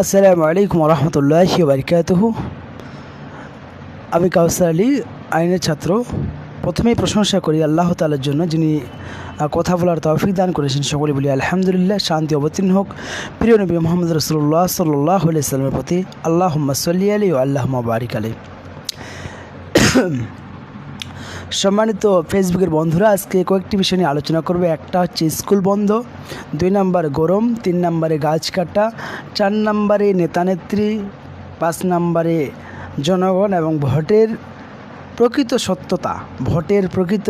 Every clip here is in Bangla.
আসসালামু আলাইকুম রহমতুল্লাহ বারিকাতহ আমি কাউসার আলী, আইনের ছাত্র। প্রথমেই প্রশংসা করি আল্লাহ তালার জন্য, যিনি কথা বলার তৌফিক দান করেছেন সকলে বলি আলহামদুলিল্লাহ, শান্তি অবতীর্ণ হোক। প্রিয় নবী মোহাম্মদ রসুল্লাহ সাল্লাহ সাল্লামের প্রতি আল্লাহ সাল্লি আলী ও আল্লাহ বারিক আলী সম্মানিত ফেসবুকের বন্ধুরা, আজকে কয়েকটি বিষয় নিয়ে আলোচনা করবে। একটা হচ্ছে স্কুল বন্ধ, দুই নাম্বার গরম, তিন নাম্বারে গাছ কাটা, চার নাম্বারে নেতানেত্রী, পাঁচ নাম্বারে জনগণ এবং ভোটের প্রকৃত সত্যতা, ভোটের প্রকৃত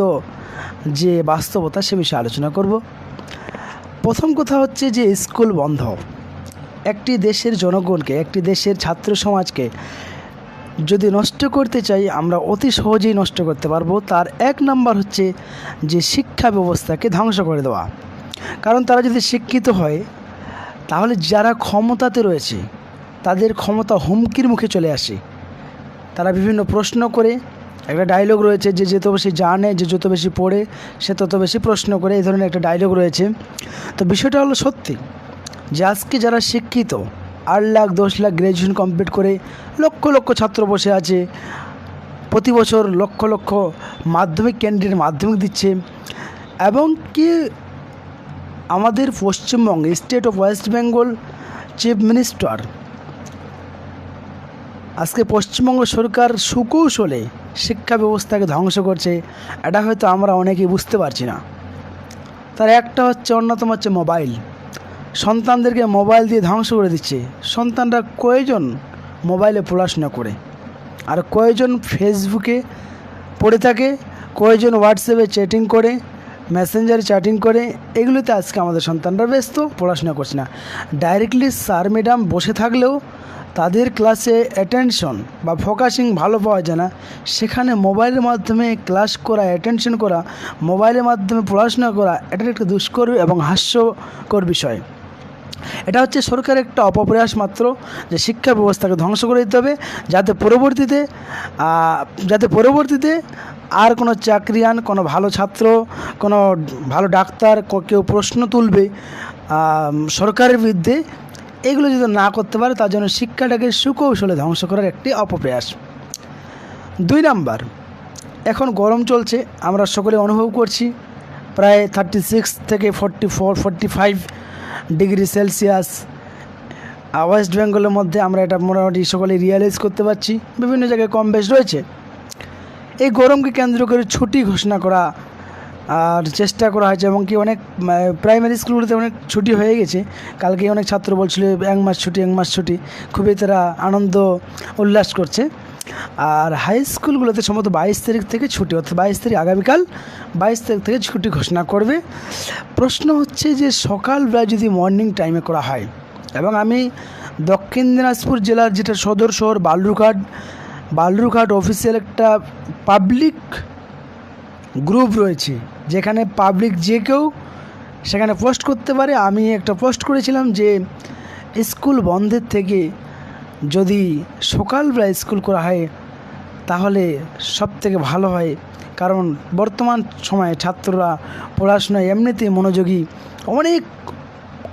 যে বাস্তবতা সে বিষয়ে আলোচনা করব। প্রথম কথা হচ্ছে যে স্কুল বন্ধ, একটি দেশের জনগণকে, একটি দেশের ছাত্র সমাজকে যদি নষ্ট করতে চাই, আমরা অতি সহজেই নষ্ট করতে পারব। তার এক নাম্বার হচ্ছে যে শিক্ষা ব্যবস্থাকে ধ্বংস করে দেওয়া। কারণ তারা যদি শিক্ষিত হয়, তাহলে যারা ক্ষমতাতে রয়েছে, তাদের ক্ষমতা হুমকির মুখে চলে আসে। তারা বিভিন্ন প্রশ্ন করে। একটা ডায়লগ রয়েছে যে যত বেশি জানে, যে যত বেশি পড়ে, সে তত বেশি প্রশ্ন করে। এই ধরনের একটা ডায়লগ রয়েছে। তো বিষয়টা হলো সত্যি যে আজকে যারা শিক্ষিত আট লাখ, দশ লাখ গ্র্যাজুয়েশন কমপ্লিট করে লক্ষ লক্ষ ছাত্র বসে আছে। প্রতি বছর লক্ষ লক্ষ মাধ্যমিক ক্যান্ডিডেট মাধ্যমিক দিচ্ছে। এবং কি আমাদের Paschimbanga state of West Bengal chief minister আজকে পশ্চিমবঙ্গ সরকার সুকৌশলে শিক্ষা ব্যবস্থাকে ধ্বংস করছে। এটা হয়তো আমরা অনেকেই বুঝতে পারছি না। তার একটা হচ্ছে, অন্যতম হচ্ছে মোবাইল সন্তানদেরকে মোবাইল দিয়ে ধ্বংস করে দিচ্ছে। সন্তানরা কয়জন মোবাইলে পড়াশোনা করে? আর কয়জন ফেসবুকে পড়ে থাকে? কয়জন হোয়াটসঅ্যাপে চ্যাটিং করে? মেসেঞ্জারে চ্যাটিং করে? এগুলোতে আজকে আমাদের সন্তানরা ব্যস্ত, পড়াশোনা করছে না। ডাইরেক্টলি স্যার, ম্যাডাম বসে থাকলেও তাদের ক্লাসে অ্যাটেনশন বা ফোকাসিং ভালো পাওয়া যায় না। সেখানে মোবাইলের মাধ্যমে ক্লাস করা, অ্যাটেনশন করা, মোবাইলের মাধ্যমে পড়াশোনা করা এটা একটা দুষ্কর এবং হাস্যকর বিষয়। এটা হচ্ছে সরকারের একটা অপপ্রয়াস মাত্র যে শিক্ষা ব্যবস্থাকে ধ্বংস করে দিতে হবে, যাতে পরবর্তীতে যাতে পরবর্তীতে আর কোনো চাকরিয়ান, কোনো ভালো ছাত্র, কোনো ভালো ডাক্তার কেউ প্রশ্ন তুলবে সরকারের বিরুদ্ধে, এগুলো যদি না করতে পারে, তার জন্য শিক্ষাটাকে সুকৌশলে ধ্বংস করার একটি অপপ্রয়াস। দুই নাম্বার, এখন গরম চলছে, আমরা সকলে অনুভব করছি, প্রায় থার্টি সিক্স থেকে forty four forty five degree Celsius. আর ওয়েস্ট বেঙ্গলের মধ্যে আমরা এটা মোটামুটি সকলে রিয়েলাইজ করতে পারছি। বিভিন্ন জায়গায় কম বেশ রয়েছে। এই গরমকে কেন্দ্র করে ছুটি ঘোষণা করা আর চেষ্টা করা হয়েছে এবং কি অনেক প্রাইমারি স্কুলগুলোতে অনেক ছুটি হয়ে গেছে। কালকে অনেক ছাত্র বলছিল এক মাস ছুটি, এক মাস ছুটি। খুবই তারা আনন্দ, উল্লাস করছে। আর হাই স্কুলগুলোতে সম্ভবত বাইশ তারিখ থেকে ছুটি, অর্থাৎ বাইশ তারিখ আগামীকাল বাইশ তারিখ থেকে ছুটি ঘোষণা করবে। প্রশ্ন হচ্ছে যে সকালবেলা যদি মর্নিং টাইমে করা হয়, এবং আমি দক্ষিণ দিনাজপুর জেলার যেটা সদর শহর বালুরঘাট বালুরঘাট অফিসিয়াল একটা পাবলিক গ্রুপ রয়েছে, যেখানে পাবলিক যে কেউ সেখানে পোস্ট করতে পারে। আমি একটা পোস্ট করেছিলাম যে স্কুল বন্ধের থেকে যদি সকালবেলা স্কুল করা হয়, তাহলে সব থেকে ভালো হয়। কারণ বর্তমান সময়ে ছাত্ররা পড়াশোনায় এমনিতেই মনোযোগী। অনেক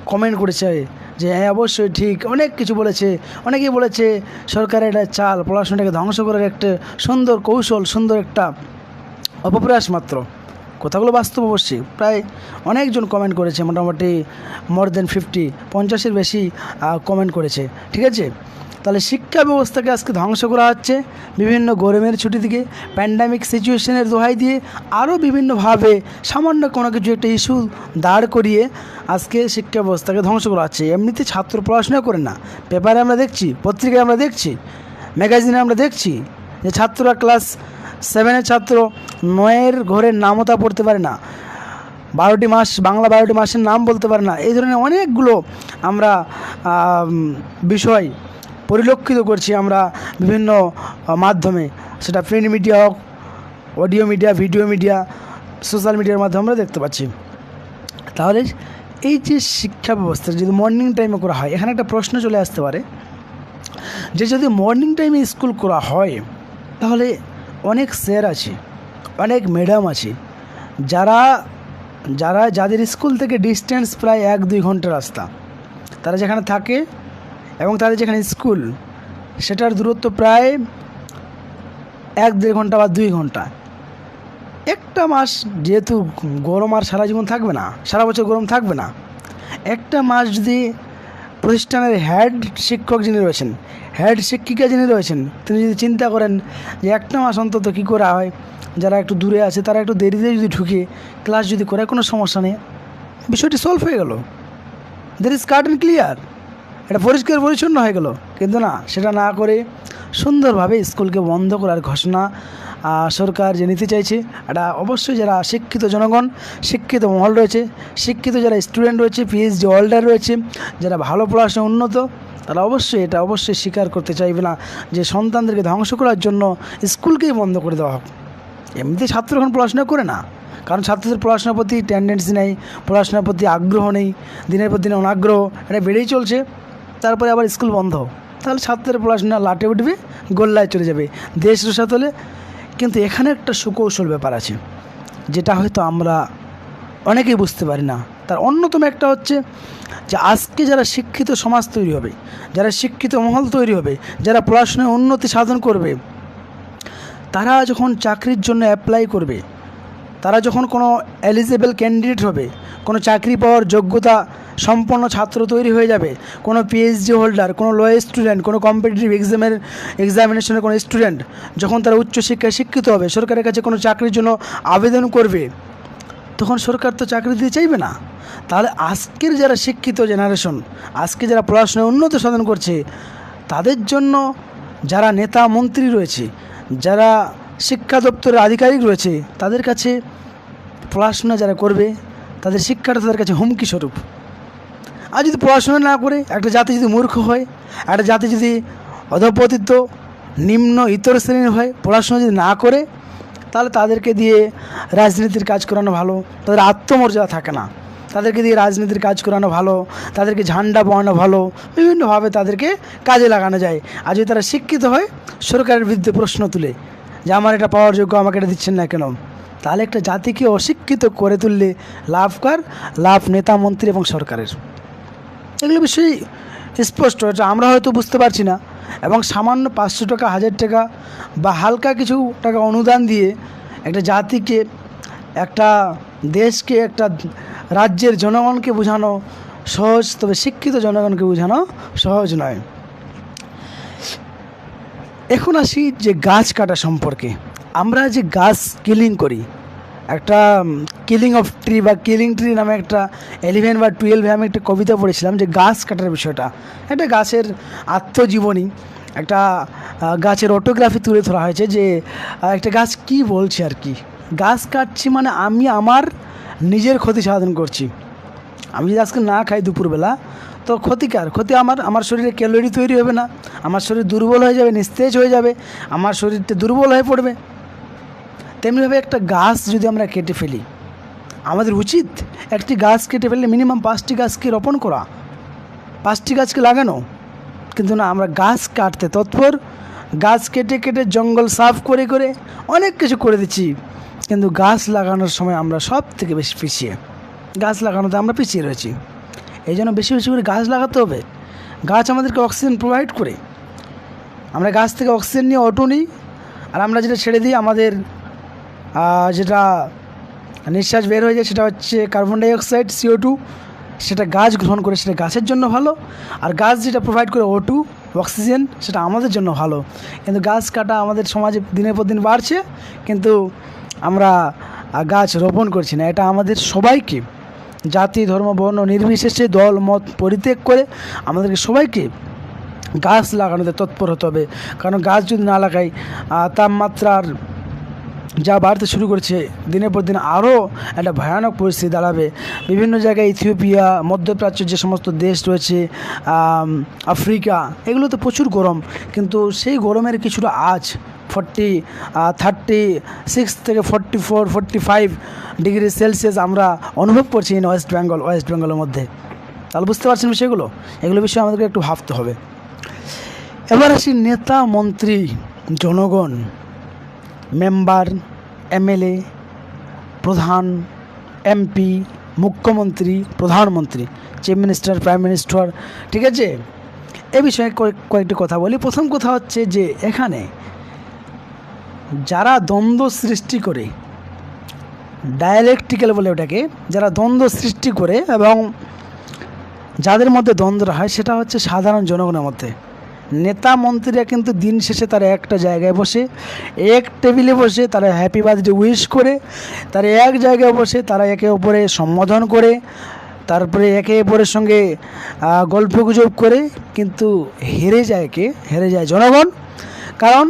কমেন্ট করেছে যে হ্যাঁ অবশ্যই ঠিক। অনেক কিছু বলেছে। অনেকেই বলেছে, সরকারের একটা চাল, পড়াশোনাটাকে ধ্বংস করার একটা সুন্দর কৌশল, সুন্দর একটা অপপ্রয়াস মাত্র। কথাগুলো বাস্তব অবশ্যই। প্রায় অনেকজন কমেন্ট করেছে, মোটামুটি মোর দেন ফিফটি পঞ্চাশের বেশি কমেন্ট করেছে। ঠিক আছে? তাহলে শিক্ষা ব্যবস্থাকে আজকে ধ্বংস করা হচ্ছে। বিভিন্ন গরমের ছুটি থেকে প্যান্ডামিক সিচুয়েশনের দোহাই দিয়ে আরও বিভিন্নভাবে সামান্য কোনো কিছু একটা ইস্যু দাঁড় করিয়ে আজকে শিক্ষা ব্যবস্থাকে ধ্বংস করা হচ্ছে। এমনিতে ছাত্র পড়াশোনা করে না। পেপারে আমরা দেখছি, পত্রিকায় আমরা দেখছি ম্যাগাজিনে আমরা দেখছি যে ছাত্ররা ক্লাস সেভেনের ছাত্র, নয়ের ঘরের নামও তা পড়তে পারে না। বারোটি মাস, বাংলা বারোটি মাসের নাম বলতে পারে না। এই ধরনের অনেকগুলো আমরা বিষয় পরিলক্ষিত করছি আমরা বিভিন্ন মাধ্যমে। সেটা প্রিন্ট মিডিয়া হোক audio media video media social মিডিয়ার মাধ্যমে আমরা দেখতে পাচ্ছি। তাহলে এই যে শিক্ষা ব্যবস্থা, যদি মর্নিং টাইমে করা হয়, এখানে একটা প্রশ্ন চলে আসতে পারে। যে যদি মর্নিং টাইমে স্কুল করা হয়, তাহলে অনেক স্যার আছে, অনেক ম্যাডাম আছে, যারা যারা, যাদের স্কুল থেকে ডিস্টেন্স প্রায় এক দুই ঘণ্টা রাস্তা, তারা যেখানে থাকে এবং তাদের যেখানে স্কুল, সেটার দূরত্ব প্রায় এক দেড় ঘণ্টা বা দুই ঘণ্টা। একটা মাস যেহেতু গরম আর সারা জীবন থাকবে না, সারা বছর গরম থাকবে না, একটা মাস যদি প্রতিষ্ঠানের হেড শিক্ষক যিনি রয়েছেন হেড শিক্ষিকা যিনি রয়েছেন, তিনি যদি চিন্তা করেন যে একটা মাস অন্তত কী করা হয়, যারা একটু দূরে আছে, তারা একটু দেরিতে যদি ঢুকে ক্লাস যদি করে, কোনো সমস্যা নেই। বিষয়টি সলভ হয়ে গেল। দের ইজ কার্ড ক্লিয়ার এটা পরিষ্কার পরিচ্ছন্ন হয়ে গেল। কিন্তু না, সেটা না করে সুন্দরভাবে স্কুলকে বন্ধ করার ঘোষণা সরকার যে নিতে চাইছে, এটা অবশ্যই যারা শিক্ষিত জনগণ, শিক্ষিত মহল রয়েছে, শিক্ষিত যারা স্টুডেন্ট রয়েছে, পিএইচডি হোল্ডার রয়েছে, যারা ভালো পড়াশোনা উন্নত, তারা অবশ্যই এটা অবশ্যই স্বীকার করতে চাইবে না যে সন্তানদেরকে ধ্বংস করার জন্য স্কুলকেই বন্ধ করে দেওয়া হোক। এমনিতে ছাত্র এখন পড়াশোনা করে না। কারণ ছাত্রদের পড়াশোনার প্রতি টেন্ডেন্সি নেই, পড়াশোনার প্রতি আগ্রহ নেই, দিনের পর দিন অনাগ্রহ, এটা বেড়েই চলছে। তারপরে আবার স্কুল বন্ধ। তাহলে ছাত্রের পড়াশোনা লাটে উঠবে, গোল্লায় চলে যাবে। দেশ রসাত হলে কিন্তু এখানে একটা সুকৌশল ব্যাপার আছে, যেটা হয়তো আমরা অনেকেই বুঝতে পারি না। তার অন্যতম একটা হচ্ছে যে আজকে যারা শিক্ষিত সমাজ তৈরি হবে, যারা শিক্ষিত মহল তৈরি হবে, যারা পড়াশোনায় উন্নতি সাধন করবে, তারা যখন চাকরির জন্য অ্যাপ্লাই করবে তারা যখন কোনো এলিজেবল ক্যান্ডিডেট হবে, কোনো চাকরি পাওয়ার যোগ্যতা সম্পন্ন ছাত্র তৈরি হয়ে যাবে, কোনো পিএইচডি হোল্ডার কোনো ল স্টুডেন্ট কোনো কম্পিটিটিভ এক্সামের এক্সামিনেশনের কোনো স্টুডেন্ট যখন তারা উচ্চশিক্ষায় শিক্ষিত হবে, সরকারের কাছে কোনো চাকরির জন্য আবেদন করবে, তখন সরকার তো চাকরি দিতে চাইবে না। তাহলে আজকের যারা শিক্ষিত জেনারেশন আজকে যারা পড়াশোনায় উন্নত সাধন করছে, তাদের জন্য যারা নেতা, মন্ত্রী রয়েছে, যারা শিক্ষা দপ্তরের আধিকারিক রয়েছে, তাদের কাছে পড়াশোনা যারা করবে, তাদের শিক্ষাটা তাদের কাছে হুমকি স্বরূপ। আর যদি পড়াশোনা না করে, একটা জাতি যদি মূর্খ হয়, একটা জাতি যদি অধপতিত, নিম্ন, ইতর শ্রেণির হয়, পড়াশোনা যদি না করে, তাহলে তাদেরকে দিয়ে রাজনীতির কাজ করানো ভালো, তাদের আত্মমর্যাদা থাকে না। তাদেরকে দিয়ে রাজনীতির কাজ করানো ভালো, তাদেরকে ঝান্ডা পাওয়ানো ভালো, বিভিন্নভাবে তাদেরকে কাজে লাগানো যায়। আর যদি তারা শিক্ষিত হয়, সরকারের বিরুদ্ধে প্রশ্ন তুলে। যে আমার এটা পাওয়ার যোগ্য, আমাকে এটা দিচ্ছেন না কেন? তাহলে একটা জাতিকে অশিক্ষিত করে তুললে লাভ কার? লাভ নেতা, মন্ত্রী এবং সরকারের। এগুলো বিষয় স্পষ্ট, এটা আমরা হয়তো বুঝতে পারছি না। এবং সামান্য পাঁচশো টাকা, হাজার টাকা বা হালকা কিছু টাকা অনুদান দিয়ে একটা জাতিকে, একটা দেশকে, একটা রাজ্যের জনগণকে বোঝানো সহজ, তবে শিক্ষিত জনগণকে বোঝানো সহজ নয়। এখন আসি যে গাছ কাটা সম্পর্কে। আমরা যে গাছ কিলিং করি, একটা কিলিং অফ ট্রি বা কিলিং ট্রি নামে একটা ইলেভেন বা টুয়েলভে আমি একটা কবিতা পড়েছিলাম যে গাছ কাটার বিষয়টা। একটা গাছের আত্মজীবনী, একটা গাছের অটোগ্রাফি তুলে ধরা হয়েছে যে একটা গাছ কি বলছে আর কি। গাছ কাটছি মানে আমি আমার নিজের ক্ষতি সাধন করছি। আমি যদি আজকে না খাই দুপুরবেলা তো ক্ষতিকার, ক্ষতি আমার আমার শরীরে ক্যালোরি তৈরি হবে না, আমার শরীর দুর্বল হয়ে যাবে, নিস্তেজ হয়ে যাবে, আমার শরীরটা দুর্বল হয়ে পড়বে। তেমনিভাবে একটা গাছ যদি আমরা কেটে ফেলি, আমাদের উচিত একটি গাছ কেটে ফেললে মিনিমাম পাঁচটি গাছকে রোপণ করা। পাঁচটি গাছকে লাগানো, কিন্তু না, আমরা গাছ কাটতে তৎপর, গাছ কেটে কেটে জঙ্গল সাফ করে করে অনেক কিছু করে দিচ্ছি, কিন্তু গাছ লাগানোর সময় আমরা সব থেকে বেশি পিছিয়ে, গাছ লাগানোতে আমরা পিছিয়ে রয়েছি। এই জন্য বেশি বেশি করে গাছ লাগাতে হবে। গাছ আমাদেরকে অক্সিজেন প্রোভাইড করে। আমরা গাছ থেকে অক্সিজেন নিয়ে অটো নিই। আর আমরা যেটা ছেড়ে দিই, আমাদের যেটা নিঃশ্বাস বের হয়ে যায় সেটা হচ্ছে কার্বন ডাইঅক্সাইড সিও টু সেটা গাছ গ্রহণ করে সেটা গাছের জন্য ভালো। আর গাছ যেটা প্রোভাইড করে ও টু অক্সিজেন সেটা আমাদের জন্য ভালো। কিন্তু গাছ কাটা আমাদের সমাজে দিনের পর দিন বাড়ছে। কিন্তু আমরা গাছ রোপণ করছি না। এটা আমাদের সবাইকে জাতি, ধর্ম, বর্ণ নির্বিশেষে দল, মত পরিত্যাগ করে আমাদেরকে সবাইকে গাছ লাগানোতে তৎপর হতে হবে। কারণ গাছ যদি না লাগাই তাপমাত্রার যা বাড়তে শুরু করেছে, দিনের পর দিন আরও একটা ভয়ানক পরিস্থিতি দাঁড়াবে। বিভিন্ন জায়গায় ইথিওপিয়া, মধ্যপ্রাচ্যের যে সমস্ত দেশ রয়েছে আফ্রিকা, এগুলোতে প্রচুর গরম। কিন্তু সেই গরমের কিছুটা আজ ফর্টি থার্টি সিক্স থেকে forty four forty five degree Celsius আমরা অনুভব করছি ইন ওয়েস্ট বেঙ্গল ওয়েস্ট বেঙ্গলের মধ্যে। তাহলে বুঝতে পারছেন বিষয়গুলো? এগুলো বিষয়ে আমাদেরকে একটু ভাবতে হবে। এবার আসি নেতা, মন্ত্রী, জনগণ মেম্বার এমএলএ প্রধান এমপি মুখ্যমন্ত্রী, প্রধানমন্ত্রী চিফ মিনিস্টার প্রাইম মিনিস্টার ঠিক আছে? এ বিষয়ে কয়েক- কয়েকটি কথা বলি। প্রথম কথা হচ্ছে যে এখানে যারা দ্বন্দ্ব সৃষ্টি করে ডায়ালেকটিক্যাল বলে ওটাকে, যারা দ্বন্দ্ব সৃষ্টি করে এবং যাদের মধ্যে দ্বন্দ্বটা হয়, সেটা হচ্ছে সাধারণ জনগণের মধ্যে। নেতা মন্ত্রীরা কিন্তু দিন শেষে তারা একটা জায়গায় বসে, এক টেবিলে বসে তারা হ্যাপি বার্থডে উইশ করে, তারা এক জায়গায় বসে তারা একে অপরে সম্বোধন করে, তারপরে একে অপরের সঙ্গে গল্প গুজব করে, কিন্তু হেরে যায় কে? হেরে যায় জনগণ। কারণ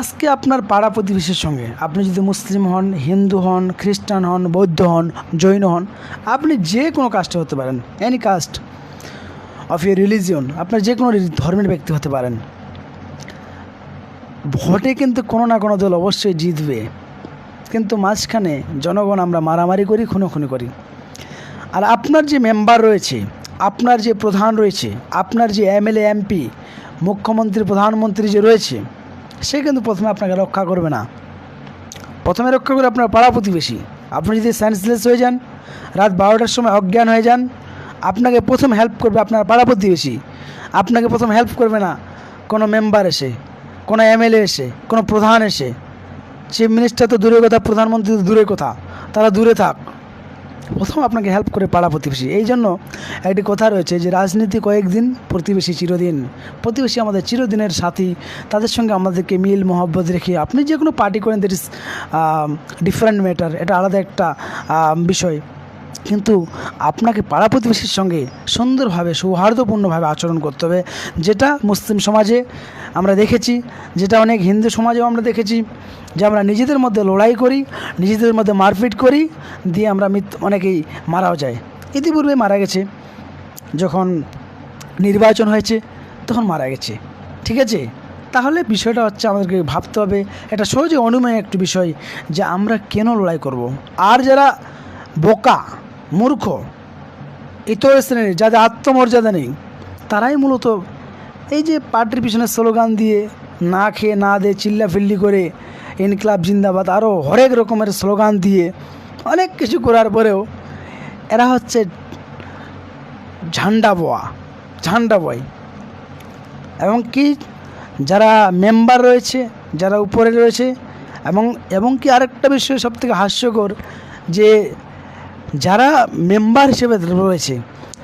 আজকে আপনার পাড়া প্রতিবেশীর সঙ্গে, আপনি যদি মুসলিম হন, হিন্দু হন, খ্রিস্টান হন, বৌদ্ধ হন, জৈন হন, আপনি যে কোনো কাস্টে হতে পারেন any caste of your religion আপনার যে কোনো ধর্মের ব্যক্তি হতে পারেন। ভোটে কিন্তু কোনো না কোনো দল অবশ্যই জিতবে। কিন্তু মাঝখানে জনগণ আমরা মারামারি করি, খুনোখুনি করি। আর আপনার যে মেম্বার রয়েছে, আপনার যে প্রধান রয়েছে, আপনার যে এমএলএ, এমপি, মুখ্যমন্ত্রী, প্রধানমন্ত্রী যে রয়েছে সে কিন্তু প্রথমে আপনাকে রক্ষা করবে না। প্রথমে রক্ষা করে আপনার পাড়া প্রতিবেশী। আপনি যদি সেন্সলেস হয়ে যান, রাত বারোটার সময় অজ্ঞান হয়ে যান, আপনাকে প্রথম হেল্প করবে আপনার পাড়া প্রতিবেশী। আপনাকে প্রথম হেল্প করবে না কোনো মেম্বার এসে, কোনো এমএলএ এসে, কোনো প্রধান এসে। চিফ মিনিস্টার তো দূরের কথা, প্রধানমন্ত্রী তো দূরের কথা, তারা দূরে থাক। প্রথম আপনাকে হেল্প করে পাড়া প্রতিবেশী। এই জন্য একটি কথা রয়েছে যে, রাজনীতি কয়েকদিন প্রতিবেশী চিরদিন। প্রতিবেশী আমাদের চিরদিনের সাথী। তাদের সঙ্গে আমাদেরকে মিল, মহব্বত রেখে আপনি যে কোনো পার্টি করেন দ্যাট ইস ডিফারেন্ট ম্যাটার এটা আলাদা একটা বিষয়। কিন্তু আপনাকে পাড়া প্রতিবেশীর সঙ্গে সুন্দরভাবে, সৌহার্দ্যপূর্ণভাবে আচরণ করতে হবে। যেটা মুসলিম সমাজে আমরা দেখেছি, যেটা অনেক হিন্দু সমাজেও আমরা দেখেছি যে আমরা নিজেদের মধ্যে লড়াই করি, নিজেদের মধ্যে মারপিট করি, দিয়ে আমরা অনেকেই মারাও যায়। ইতিপূর্বে মারা গেছে। যখন নির্বাচন হয়েছে, তখন মারা গেছে। ঠিক আছে? তাহলে বিষয়টা হচ্ছে আমাদেরকে ভাবতে হবে। এটা সহজে অনুমেয় একটি বিষয় যে আমরা কেন লড়াই করব। আর যারা বোকা, মূর্খ, ইতর শ্রেণির, যাদের আত্মমর্যাদা নেই, তারাই মূলত এই যে পার্টির পিছনে স্লোগান দিয়ে না খেয়ে, না দিয়ে চিল্লাফিল্লি করে ইনকলাব জিন্দাবাদ আরও হরেক রকমের স্লোগান দিয়ে অনেক কিছু করার পরেও এরা হচ্ছে ঝান্ডা বোয়া, ঝান্ডা বয় এবং কি যারা মেম্বার রয়েছে, যারা উপরে রয়েছে, এবং এবং কি আরেকটা বিষয় সবথেকে হাস্যকর যে যারা মেম্বার হিসেবে রয়েছে,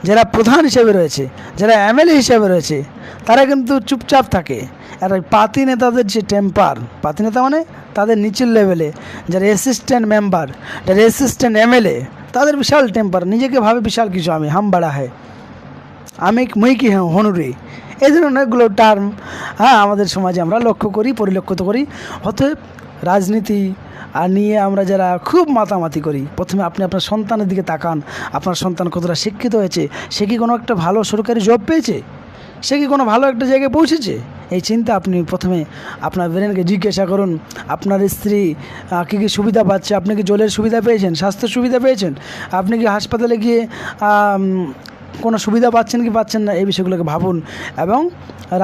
যারা প্রধান হিসেবে রয়েছে, যারা এমএলএ হিসেবে রয়েছে, তারা কিন্তু চুপচাপ থাকে। আর পাতি নেতাদের যে টেম্পার পাতি নেতা মানে তাদের নিচের লেভেলে যারা অ্যাসিস্ট্যান্ট মেম্বার যারা অ্যাসিস্ট্যান্ট এমএলএ তাদের বিশাল টেম্পার নিজেকে ভাবে বিশাল কিছু আমি হাম বাড়া হয় আমি মুই কি হ্যাঁ হনুরে। এই ধরনের অনেকগুলো টার্ম হ্যাঁ আমাদের সমাজে আমরা লক্ষ্য করি, পরিলক্ষিত করি। অতএব রাজনীতি আর নিয়ে আমরা যারা খুব মাতামাতি করি, প্রথমে আপনি আপনার সন্তানের দিকে তাকান। আপনার সন্তান কতটা শিক্ষিত হয়েছে? সে কি কোনো একটা ভালো সরকারি জব পেয়েছে? সে কি কোনো ভালো একটা জায়গায় পৌঁছেছে? এই চিন্তা আপনি প্রথমে আপনার ব্রেনকে জিজ্ঞাসা করুন, আপনার স্ত্রী কী কী সুবিধা পাচ্ছে? আপনি কি জলের সুবিধা পেয়েছেন? স্বাস্থ্য সুবিধা পেয়েছেন? আপনি কি হাসপাতালে গিয়ে কোনো সুবিধা পাচ্ছেন কি পাচ্ছেন না এই বিষয়গুলোকে ভাবুন এবং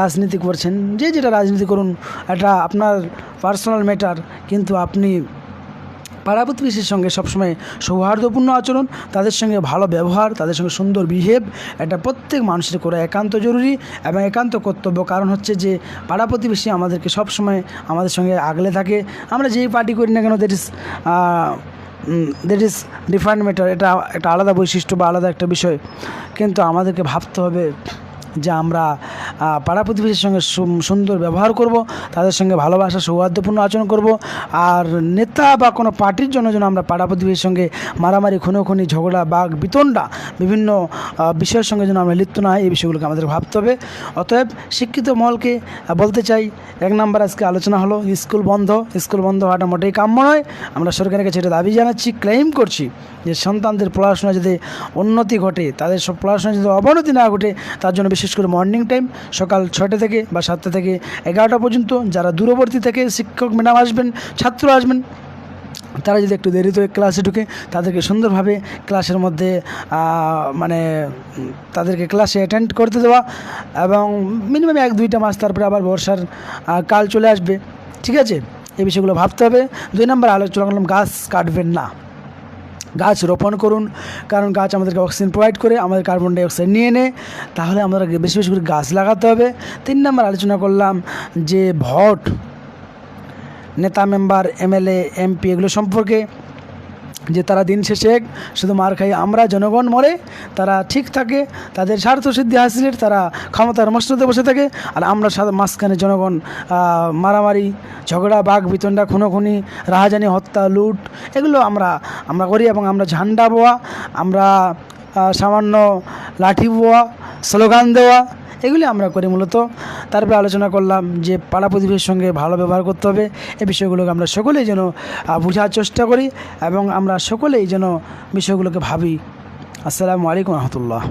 রাজনীতি করছেন। যে যেটা রাজনীতি করুন, এটা আপনার পার্সোনাল ম্যাটার কিন্তু আপনি পাড়া প্রতিবেশীর সঙ্গে সবসময় সৌহার্দ্যপূর্ণ আচরণ, তাদের সঙ্গে ভালো ব্যবহার, তাদের সঙ্গে সুন্দর বিহেভ এটা প্রত্যেক মানুষের করা একান্ত জরুরি এবং একান্ত কর্তব্য। কারণ হচ্ছে যে পাড়া প্রতিবেশী আমাদেরকে সবসময় আমাদের সঙ্গে আগলে থাকে। আমরা যেই পার্টি করি না কেন that is that is different matter এটা একটা আলাদা বৈশিষ্ট্য বা আলাদা একটা বিষয়। কিন্তু আমাদেরকে ভাবতে হবে যে আমরা পাড়া প্রতিবেশীর সঙ্গে সুন্দর ব্যবহার করব, তাদের সঙ্গে ভালোবাসা, সৌহার্দ্যপূর্ণ আচরণ করব, আর নেতা বা কোনো পার্টির জন্য যেন আমরা পাড়া প্রতিবেশীর সঙ্গে মারামারি, খুনোখুনি, ঝগড়া, বাঘ, বিতণ্ডা বিভিন্ন বিষয়ের সঙ্গে যেন আমরা লিপ্ত না হয় এই বিষয়গুলোকে আমাদের ভাবতে হবে। অতএব শিক্ষিত মহলকে বলতে চাই, এক নম্বর আজকে আলোচনা হলো, স্কুল বন্ধ স্কুল বন্ধ হওয়াটা মোটেই কাম্য নয়। আমরা সরকারের কাছে এটা দাবি জানাচ্ছি ক্লেম করছি যে সন্তানদের পড়াশোনা যদি উন্নতি ঘটে, তাদের সব পড়াশোনা যদি অবনতি না ঘটে, তার জন্য বিশেষ করে মর্নিং টাইম সকাল ছয়টা থেকে বা সাতটা থেকে এগারোটা পর্যন্ত যারা দূরবর্তী থেকে শিক্ষক ম্যাডাম আসবেন, ছাত্র আসবেন, তারা যদি একটু দেরিতে ক্লাসে ঢুকে, তাদেরকে সুন্দরভাবে ক্লাসের মধ্যে মানে তাদেরকে ক্লাসে অ্যাটেন্ড করতে দেওয়া এবং মিনিমাম এক দুইটা মাস তারপরে আবার বর্ষার কাল চলে আসবে। ঠিক আছে? এই বিষয়গুলো ভাবতে হবে। দুই নম্বর, আলোচনা করলাম, গাছ কাটবেন না। গাছ রোপণ করুন। কারণ গাছ আমাদেরকে অক্সিজেন প্রোভাইড করে, আমাদের কার্বন ডাইঅক্সাইড নিয়ে নেয় তাহলে আমাদের বেশি বেশি করে গাছ লাগাতে হবে। তিন নম্বর আলোচনা করলাম যে ভোট, নেতা মেম্বার এমএলএ এমপি এগুলো সম্পর্কে। যে তারা দিন শেষে শুধু মার খাই, আমরা জনগণ মরে, তারা ঠিক থাকে, তাদের স্বার্থ সিদ্ধি হাসিলের, তারা ক্ষমতার মসনদে বসে থাকে, আর আমরা মাঝখানে জনগণ মারামারি, ঝগড়া, বাঘ, বিতণ্ডা, খুনোখুনি, রাহাজানি, হত্যা, লুট, এগুলো আমরা আমরা করি এবং আমরা ঝান্ডা বোয়া, আমরা সামান্য লাঠি বোয়া, স্লোগান দেওয়া এগুলি আমরা করি মূলত। তারপরে আলোচনা করলাম যে পাড়া প্রতিবেশীর সঙ্গে ভালো ব্যবহার করতে হবে। এই বিষয়গুলোকে আমরা সকলেই যেন বোঝার চেষ্টা করি এবং আমরা সকলেই যেন বিষয়গুলোকে ভাবি। আসসালামু আলাইকুম রহমতুল্লাহ।